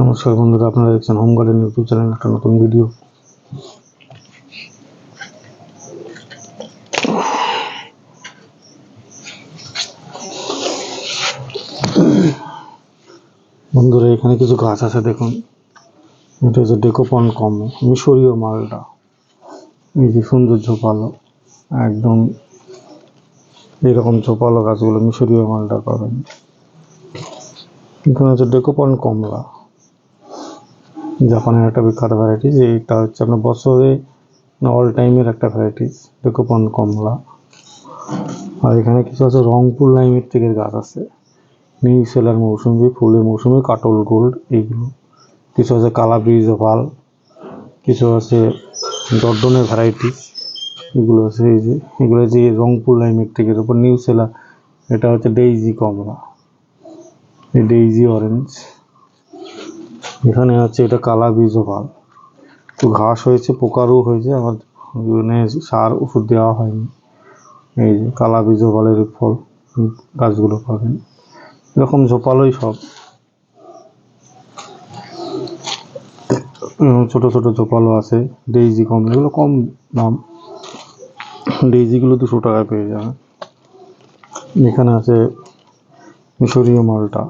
নমস্কার বন্ধুরা, আপনারা দেখছেন হোম গার্ডেন ইউটিউব চ্যানেল একটা নতুন ভিডিও বন্ধুরা, এখানে কিছু গাছ আছে, দেখুন। এটা হচ্ছে ডেকোপন কম মিশরীয় মালটা এই যে সুন্দর ঝোপালো, একদম এরকম ঝোপালো গাছগুলো মিশরীয় মালটা পাবেন। এখানে হচ্ছে ডেকোপন কমলা। জাপানের একটা বিখ্যাত ভ্যারাইটি এইটা হচ্ছে আপনার বছরে অল টাইমের একটা ভ্যারাইটিস ডেকোপন কমলা। আর এখানে কিছু আছে রংপুর লাইমেট্রিকের গাছ আছে। নিউ সেলার মৌসুমি, ফুলের মৌসুমি, কাটল গোল্ড এইগুলো কিছু আছে কালা ব্রিজ ভালো কিছু আছে ডর্ডনের ভ্যারাইটিস এগুলো আছে এই যে, এগুলো যে রংপুর লাইমেট্রিকের উপর নিউ সেলার, এটা হচ্ছে ডেইজি কমলা। এই ডেইজি অরেঞ্জ এখানে আছে এটা কালা বীজ ভালো তো ঘাস হয়েছে, পোকারও হয়েছে আমার মানে সার ওষুধ দেওয়া হয়নি। এই যে কালা বীজ ভালের ফল, গাছগুলো পাবেন। এরকম ঝোপালোই সব। ছোট ছোট ঝোপালো আছে, ডেইজি কম, এগুলো কম দাম। ডেইজিগুলো দুশো টাকায় পেয়ে যাবে এখানে আছে মিশরীয় মালটা।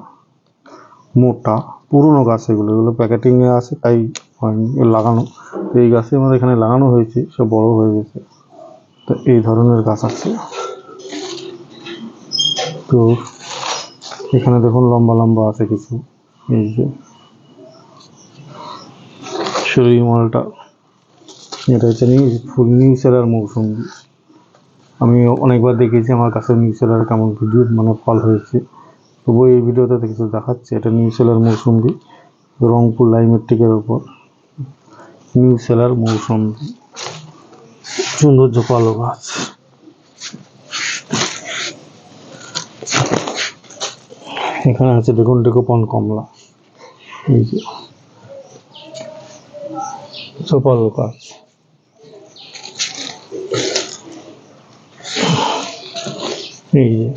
মোটা, পুরনো গাছ এগুলো এগুলো প্যাকেটিংয়ে আছে, তাই লাগানো। এই গাছে আমাদের এখানে লাগানো হয়েছে সব বড় হয়ে গেছে। তো এই ধরনের গাছ আছে। তো এখানে দেখুন লম্বা লম্বা আছে কিছু। এই যে শরীর মালটা। এটা হচ্ছে নিউ, ফুল নিউ সেলার মৌসুম। আমি অনেকবার দেখেছি আমার কাছে নিউ সেলার কেমন ভিডিও মানে ফল হয়েছে। তবুও এই ভিডিওতে কিছু দেখাচ্ছে, এটা নিউ সেলার মৌসুম্বি রংপুর লাইমেট্রিকের ওপর নিউ সেলার মৌসুম্বি সুন্দর ঝোপালো গাছ। এখানে আছে দেখুন ডেকোপন, কমলা। এই যে গাছ। এই যে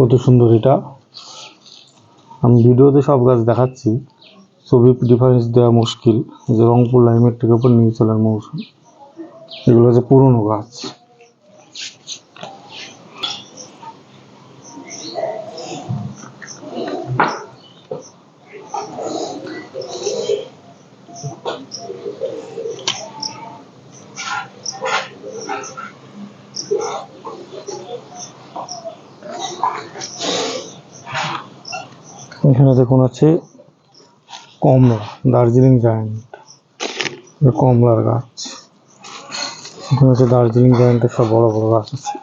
কত সুন্দর এটা। আমি ভিডিওতে সব গাছ দেখাচ্ছি। ছবি ডিফারেন্স দেওয়া মুশকিল। যে রংপুর লাইমেট্রিকের উপর নিয়ে চলার মৌসুম। এগুলো হচ্ছে পুরনো গাছ। এখানে দেখুন আছে কমলা, দার্জিলিং জায়ান্ট কমলার গাছ। এখানে হচ্ছে দার্জিলিং জায়ান্টের সব বড় বড় গাছ আছে।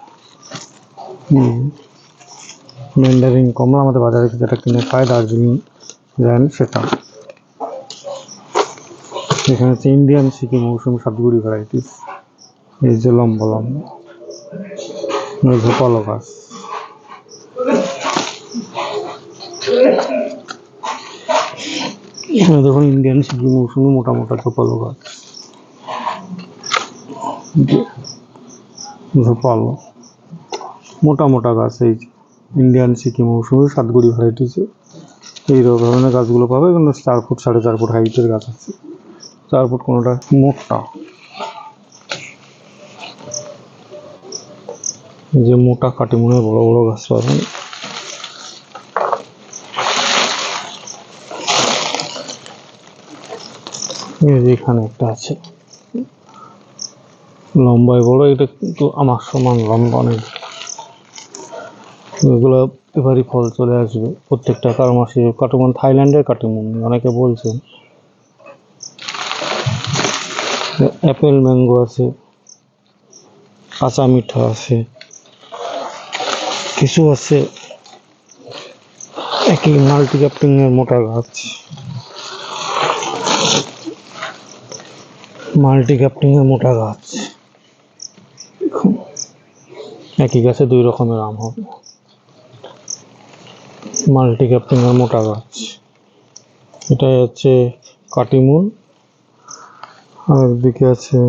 মেন্ডারিং কমলা আমাদের বাজারে যেটা কিনে খায় দার্জিলিং জায়ান্ট সেটা। এখানে হচ্ছে ইন্ডিয়ান সিকিম মৌসুমি সাতগুড়ি ভ্যারাইটিস এই যে লম্বা লম্বা। ঝোপালো গাছ। এখানে দেখুন ইন্ডিয়ান সিকিম মৌসুমি মোটা মোটা ঝোপালো গাছ। যে ঝোপালো মোটা মোটা গাছ এই ইন্ডিয়ান সিকিম মৌসুমি সাতগুড়ি ভ্যারাইটিসে এই ধরনের গাছগুলো পাবে কিন্তু চার ফুট সাড়ে চার ফুট হাইটের গাছ আছে। চার ফুট কোনোটা মোটা। যে মোটা কাটিমুনের বড় বড় গাছ পাবেন এই যে এখানে একটা আছে। লম্বায় বড়, এটা কিন্তু আমার সমান লম্বা নেই এগুলো এবারই ফল চলে আসবে। প্রত্যেকটা কারও মাসে কাটুমন থাইল্যান্ডের কাটুমন অনেকে বলছেন। অ্যাপেল ম্যাঙ্গো আছে কাঁচা মিঠা আছে, কিছু আছে। একই মাল্টি ক্যাপ্টিং এর মোটা গাছ। মাল্টি ক্যাপ্টিং এর মোটা গাছ। একই গাছে দুই রকমের আম হবে। মাল্টি ক্যাপ্টিং এর মোটা গাছ। এটা হচ্ছে কাটিমুল আর একদিকে আছে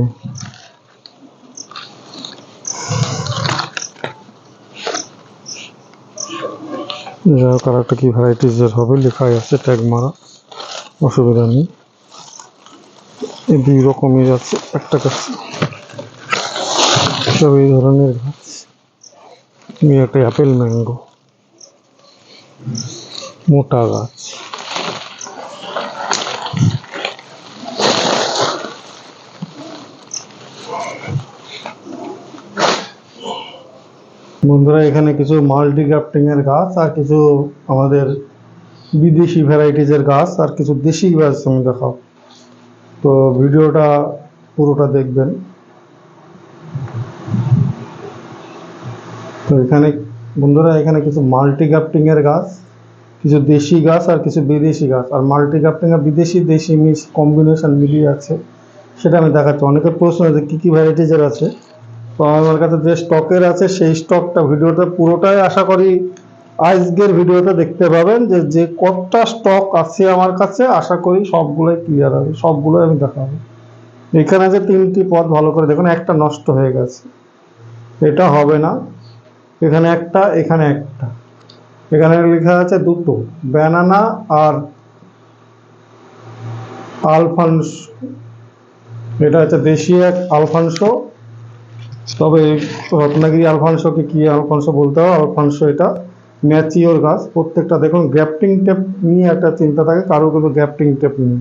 যাই হোক, আর একটা কি ভ্যারাইটিসের হবে, লেখাই আছে ট্যাগ মারা। অসুবিধা নেই। এই দুই রকমের আছে, একটা গাছ। সব এই ধরনের গাছ। একটা অ্যাপেল ম্যাঙ্গো। মোটা গাছ। বন্ধুরা, এখানে কিছু মাল্টি গ্রাফটিং এর গাছ আর কিছু আমাদের বিদেশি ভ্যারাইটিজের গাছ আর কিছু দেশি গাছ আমি দেখাও। তো ভিডিওটা পুরোটা দেখবেন। তো এখানে বন্ধুরা, এখানে কিছু মাল্টি এর গাছ, কিছু দেশি গাছ আর কিছু বিদেশি গাছ। আর মাল্টি আর বিদেশি, দেশি মিক্স কম্বিনেশন মিলিয়ে আছে। সেটা আমি দেখাচ্ছি। অনেকের প্রশ্ন আছে, কী কী ভ্যারাইটিজের আছে? তো আমার কাছে যে স্টকের আছে, সেই স্টকটা ভিডিওটা পুরোটাই আশা করি আজকের ভিডিওতে দেখতে পাবেন যে যে কতটা স্টক আছে আমার কাছে, আশা করি সবগুলোই ক্লিয়ার হবে, সবগুলোই আমি দেখাবো। এখানে যে তিনটি পদ ভালো করে দেখুন, একটা নষ্ট হয়ে গেছে। এটা হবে না। এখানে একটা এখানে একটা। এখানে লেখা আছে দুটো ব্যানানা আর আলফানস এটা হচ্ছে দেশি এক আলফানসো তবে রত্নাগিরি আলফানসোকে কি আলফানসো বলতে হবে? আলফানসো এটা। ম্যাচিওর গাছ, প্রত্যেকটা দেখুন, গ্যাপটিং টেপ নিয়ে একটা চিন্তা থাকে, কারও কিন্তু গ্যাপটিং টেপ নেই,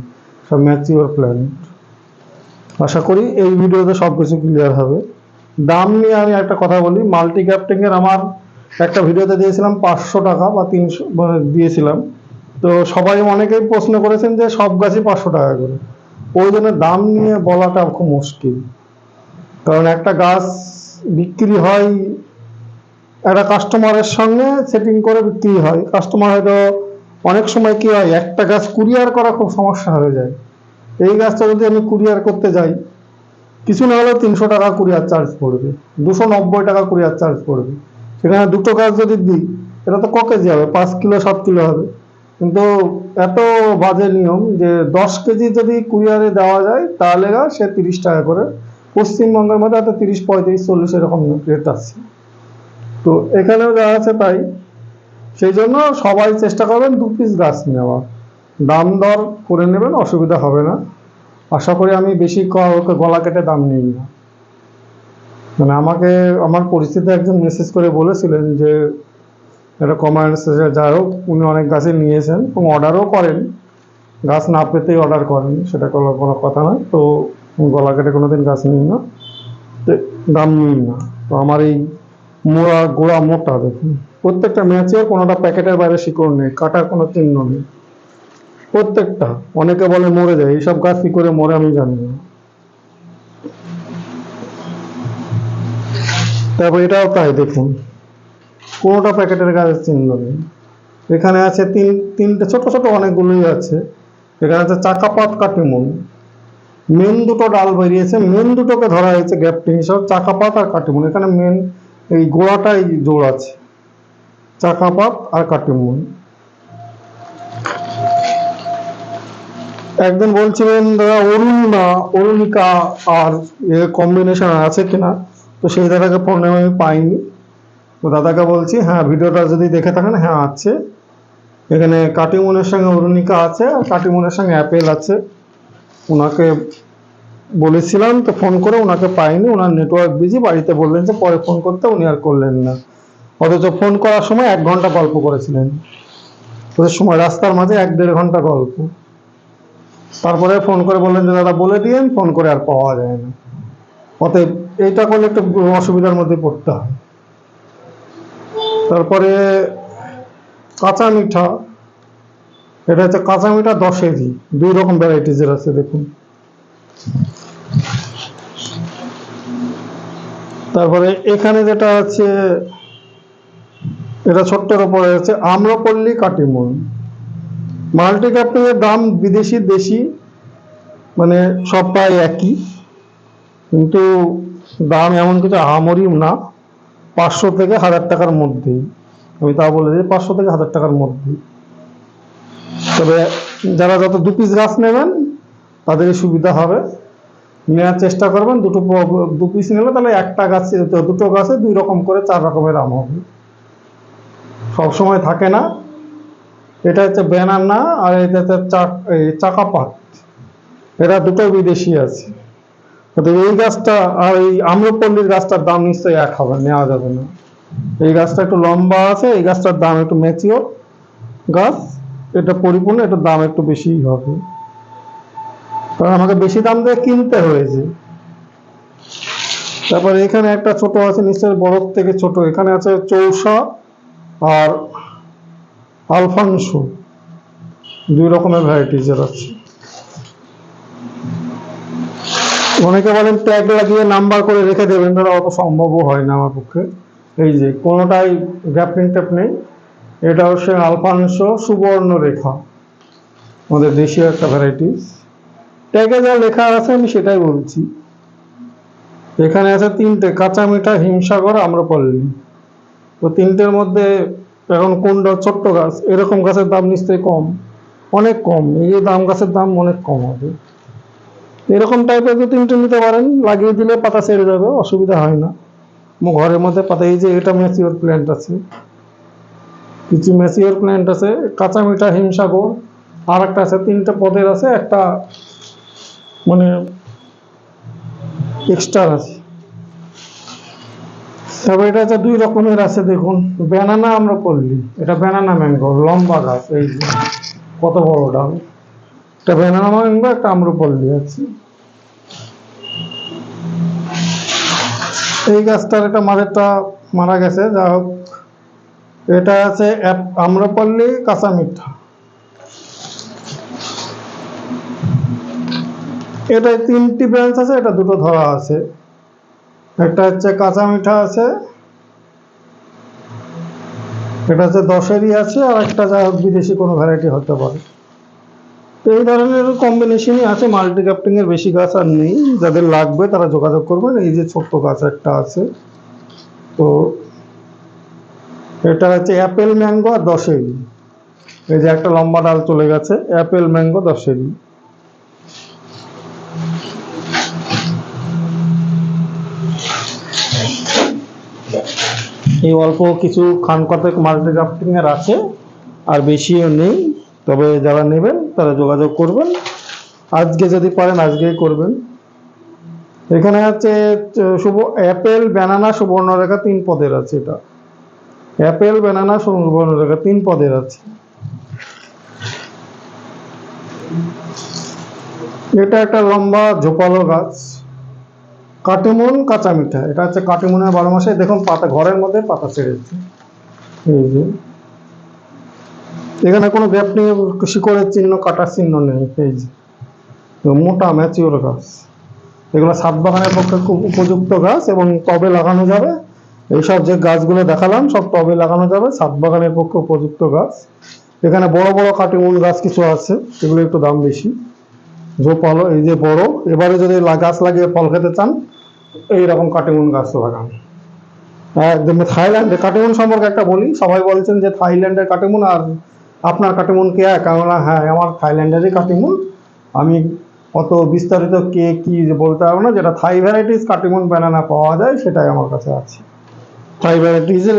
সব ম্যাচিওর প্ল্যান্ট। আশা করি এই ভিডিওতে সব কিছু ক্লিয়ার হবে। দাম নিয়ে আমি একটা কথা বলি, মাল্টি গ্যাপটিং এর আমার একটা ভিডিওতে দিয়েছিলাম পাঁচশো টাকা বা তিনশো মানে দিয়েছিলাম। তো সবাই অনেকেই প্রশ্ন করেছেন যে সব গাছই পাঁচশো টাকা করে। ওই জন্য দাম নিয়ে বলাটা খুব মুশকিল। কারণ একটা গাছ বিক্রি হয় একটা কাস্টমারের সঙ্গে সেটিং করে বিক্রি হয়। কাস্টমার হয়তো অনেক সময় কি হয়, একটা গাছ কুরিয়ার করা খুব সমস্যা হয়ে যায়। এই গাছটা যদি আমি কুরিয়ার করতে যাই, কিছু না হলেও তিনশো টাকা কুরিয়ার চার্জ পড়বে, দুশো নব্বই টাকা কুরিয়ার চার্জ পড়বে। সেখানে দুটো গাছ যদি দিই, এটা তো ক কেজি হবে? পাঁচ কিলো, সাত কিলো হবে। কিন্তু এত বাজে নিয়ম যে দশ কেজি যদি কুরিয়ারে দেওয়া যায়, তাহলে সে তিরিশ টাকা করে। পশ্চিমবঙ্গের মধ্যে হয়তো তিরিশ, পঁয়ত্রিশ, চল্লিশ এরকম রেট আছে। তো এখানেও যা আছে তাই। সেই জন্য সবাই চেষ্টা করবেন দু পিস গাছ নেওয়া দাম দর করে নেবেন, অসুবিধা হবে না। আশা করি আমি বেশি গলা কেটে দাম নিই না। মানে আমাকে, আমার পরিচিত একজন মেসেজ করে বলেছিলেন যে, এটা কমার্স যাই হোক, উনি অনেক গাছই নিয়েছেন এবং অর্ডারও করেন। গাছ না পেতেই অর্ডার করেন, সেটা কোনো কোনো কথা নয়। তো গলা কেটে কোনোদিন গাছ নিই না। দাম নিই না। তো আমার এই মোড়া, গোড়া, মোটা দেখুন প্রত্যেকটা ম্যাচের কোনোটা প্যাকেটের বাইরে শিকড় নেই, কাটার কোনো চিহ্ন নেই। প্রত্যেকটা, অনেকে বলে মরে যায়, এইসব গাছ কি করে মরে আমি জানি না। তারপর এটাও তাই দেখুন, কোনোটা প্যাকেটের গাছের চিহ্ন নেই। এখানে আছে তিন, তিনটে, ছোট ছোট অনেকগুলোই আছে। এখানে আছে চাকাপাত কাটিমন মেন দুটো ডাল বেরিয়েছে মেন দুটোকে ধরা হয়েছে গ্যাপটিং হিসাবে চাকাপাত আর কাটিমন এখানে মেন এই গোড়াটাই জোড় আছে চাকাপাত আর কাটিমন একজন বলছিলেন, দাদা অরুণিমা অরুণিকা আর কম্বিনেশন আছে কিনা? তো সেই দাদাকে ফোনে আমি পাইনি। তো দাদাকে বলছি হ্যাঁ ভিডিওটা যদি দেখে থাকেন হ্যাঁ আছে। এখানে কাটিমনের সঙ্গে অরুণিকা আছে আর কাটিমনের সঙ্গে অ্যাপেল আছে। ওনাকে বলেছিলাম তো ফোন করে ওনাকে পাইনি ওনার নেটওয়ার্ক বিজি বাড়িতে বললেন যে পরে ফোন করতে, উনি আর করলেন না। অথচ ফোন করার সময় এক ঘণ্টা গল্প করেছিলেন। ওদের সময় রাস্তার মাঝে এক দেড় ঘণ্টা গল্প। তারপরে ফোন করে বললেন যে, দাদা, বলে দিয়েন ফোন করে আর পাওয়া যায় না। অতএব এইটা করলে একটু অসুবিধার মধ্যে পড়তে হয়। তারপরে কাঁচা মিঠা, এটা হচ্ছে কাঁচা মিঠা দশ কেজি দুই রকম ভ্যারাইটিজের আছে, দেখুন। তারপরে এখানে যেটা আছে, এটা ছোট্টর উপরে আছে, আম্রপল্লী কাটিমন। মাল্টি ক্যাপ্টিং দাম বিদেশি, দেশি মানে সব প্রায় একই। কিন্তু দাম এমন কিছু আহামরি না, পাঁচশো থেকে হাজার টাকার মধ্যেই। আমি তা বলে দিই, পাঁচশো থেকে হাজার টাকার মধ্যেই। তবে যারা যত দু পিস গাছ নেবেন, তাদেরই সুবিধা হবে। নেওয়ার চেষ্টা করবেন, দুটো দু পিস নিলে তাহলে একটা গাছে, দুটো গাছে দুই রকম করে চার রকমের আম হবে। সব সময় থাকে না। এটা হচ্ছে ব্যানানা আর এটা হচ্ছে চাকাপাত এটা দুটো বিদেশি আছে। তো এই গাছটা আর এই আম্রপল্লীর গাছটার দাম নিশ্চয়ই এক হবে, নেওয়া যাবে না। এই গাছটা একটু লম্বা আছে, এই গাছটার দাম একটু ম্যাচিওর গাছ, এটা পরিপূর্ণ, এটার দাম একটু বেশিই হবে। কারণ আমাকে বেশি দাম দিয়ে কিনতে হয়েছে। তারপরে এখানে একটা ছোট আছে নিশ্চয়ই বড় থেকে ছোট। এখানে আছে চৌসা আর আলফানসো। দুই রকমের ভ্যারাইটিজের আছে। অনেকে বলেন ট্যাগ লাগিয়ে নাম্বার করে রেখে দেবেন তারা অত সম্ভবও হয় না আমার পক্ষে। এই যে, কোনোটাই গ্যাপিং ট্যাপ নেই। এটা হচ্ছে আলফানসো সুবর্ণ রেখা আমাদের দেশীয় একটা ভ্যারাইটিস ট্যাগে যা লেখা আছে আমি সেটাই বলছি। এখানে আছে তিনটে, কাঁচা মিঠা, হিমসাগর, আম্রপল্লী। তো তিনটের মধ্যে এখন কোনটা ছোট্ট গাছ? এরকম গাছের দাম নিশ্চয়ই কম। অনেক কম। এই দাম গাছের দাম অনেক কম হবে। এরকম টাইপের দু তিনটে নিতে পারেন। লাগিয়ে দিলে পাতা ছেড়ে যাবে, অসুবিধা হয় না। ঘরের মধ্যে পাতা, এই যে এটা ম্যাচিওর প্ল্যান্ট আছে। কিছু ম্যাচিওর প্ল্যান্ট আছে, কাঁচা মিঠা, হিমসাগর আর একটা আছে, তিনটে পদের আছে, একটা মানে এক্সট্রা আছে। তবে এটা হচ্ছে দুই রকমের আছে, দেখুন। ব্যানানা আমরা করলি। এটা ব্যানানা ম্যাঙ্গো লম্বা গাছ, এই কত বড় ডাল। একটা ব্যানানা ম্যাঙ্গো একটা আম্রপল্লী আছে এই গাছটার একটা মাঝেরটা মারা গেছে যা হোক। এটা আছে আম্রপল্লী কাঁচা মিঠা। এটা তিনটি ব্রাঞ্চ আছে, এটা দুটো ধরা আছে। একটা হচ্ছে কাঁচা মিঠা আছে, এটা হচ্ছে দশেরই আছে, আর একটা যা বিদেশি কোনো ভ্যারাইটি হতে পারে। তো এই ধরনের কম্বিনেশনই আছে মাল্টি ক্যাপ্টিং এর বেশি গাছ আর নেই। যাদের লাগবে তারা যোগাযোগ করবেন, এই যে ছোট্ট গাছ একটা আছে। তো এটা হচ্ছে অ্যাপেল ম্যাঙ্গো আর দশেরি এই যে একটা লম্বা ডাল চলে গেছে, অ্যাপেল ম্যাঙ্গো দশেরি এই অল্প কিছু খান কতক মাল্টি ক্রাফটিং এর আছে, আর বেশিও নেই, তবে যারা নেবেন তারা যোগাযোগ করবেন। আজকে যদি পারেন, আজকেই করবেন। এখানে আছে, শুভ, অ্যাপেল, ব্যানানা, সুবর্ণরেখা তিন পদের আছে এটা। অ্যাপেল, ব্যানানা, সুবর্ণরেখা তিন পদের আছে। এটা একটা লম্বা ঝোপালো গাছ। কাটিমন, কাঁচা মিঠা। এটা হচ্ছে কাটিমনের বারো মাসে। দেখুন, পাতা ঘরের মধ্যে পাতা ছেড়ে ছেড়েছে এই যে। এখানে কোনো গ্যাপ নেই, শিকড়ের চিহ্ন, কাটার চিহ্ন নেই। এই যে। মোটা, ম্যাচিওর গাছ। এগুলো সাত বাগানের পক্ষে খুব উপযুক্ত গাছ এবং টবে লাগানো যাবে। এইসব যে গাছগুলো দেখালাম, সব টবে লাগানো যাবে। সাত বাগানের পক্ষে উপযুক্ত গাছ। এখানে বড় বড় কাটিমন গাছ কিছু আছে, এগুলো একটু দাম বেশি। ঝোপালো এই যে বড়। এবারে যদি গাছ লাগিয়ে ফল খেতে চান এইরকম কাটিমন গাছ লাগান। একদম। থাইল্যান্ডে কাটিমন সম্পর্কে একটা বলি। সবাই বলছেন যে থাইল্যান্ডের কাটিমন আর আপনার কাটিমন কে এক? হ্যাঁ আমার থাইল্যান্ডেরই কাটিমন। আমি অত বিস্তারিত কে কি বলতে পারব না। যেটা থাই ভ্যারাইটিস কাটিমন ব্যানানা পাওয়া যায়, সেটাই আমার কাছে আছে। থাই ভ্যারাইটিসের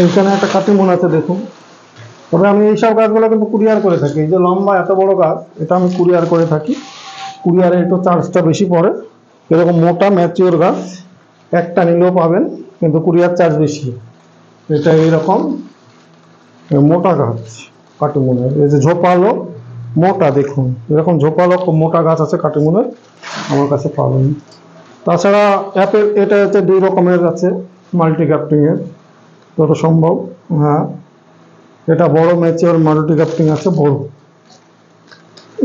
এইখানে একটা কাটিমুন আছে, দেখুন। তবে আমি এইসব গাছগুলো কিন্তু কুরিয়ার করে থাকি। এই যে লম্বা এত বড় গাছ, এটা আমি কুরিয়ার করে থাকি। কুরিয়ারে একটু চার্জটা বেশি পড়ে। এরকম মোটা ম্যাচিওর গাছ, একটা নিলেও পাবেন, কিন্তু কুরিয়ার চার্জ বেশি। এটা এইরকম মোটা গাছ, কাটিমনের। এই যে ঝোপালো, মোটা দেখুন। এরকম ঝোপালো মোটা গাছ আছে কাটিমনের, আমার কাছে পাবেন। তাছাড়া অ্যাপেল এটা হচ্ছে দুই রকমের আছে মাল্টি ক্যাপ্টিংয়ের যত সম্ভব হ্যাঁ। এটা বড় ম্যাচিওর মাল্টি ক্যাপ্টিং আছে, বড়।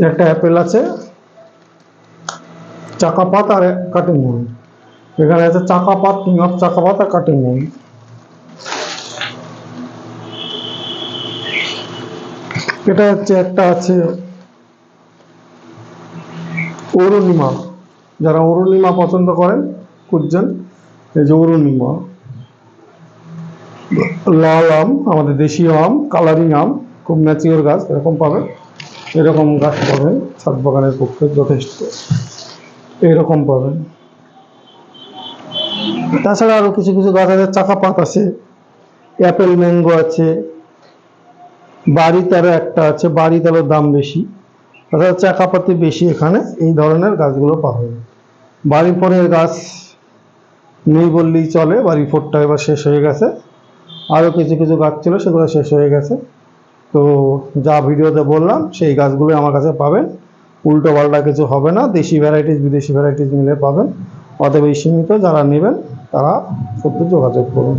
একটা অ্যাপেল আছে চাকাপাত আর কাটিং মুন এখানে আছে চাকাপাত কিং অফ চাকাপাত আর কাটিং মুন এটা হচ্ছে একটা আছে অরুণিমা। যারা অরুণিমা পছন্দ করেন, খুঁজছেন, এই যে অরুণিমা। লাল আম, আমাদের দেশীয় আম, কালারিং আম, খুব ম্যাচিওর গাছ, এরকম পাবেন। এরকম গাছ পাবেন, ছাদ বাগানের পক্ষে যথেষ্ট। এরকম পাবেন। তাছাড়া আরও কিছু কিছু গাছ আছে চাকাপাত আছে, অ্যাপেল ম্যাঙ্গো আছে বাড়ি একটা আছে বাড়ি তেরোর দাম বেশি। তাছাড়া চাকাপাতি বেশি এখানে, এই ধরনের গাছগুলো পাবেন। বাড়ি ফোরের গাছ নেই বললেই চলে বাড়ি ফোরটা এবার শেষ হয়ে গেছে। আরও কিছু কিছু গাছ ছিল, সেগুলো শেষ হয়ে গেছে। তো যা ভিডিওতে বললাম, সেই গাছগুলো আমার কাছে পাবেন। উল্টো পাল্টা কিছু হবে না, দেশি ভ্যারাইটিস বিদেশি ভ্যারাইটিস মিলে পাবেন। অতএব এই সীমিত যারা নেবেন, তারা সত্যি যোগাযোগ করুন।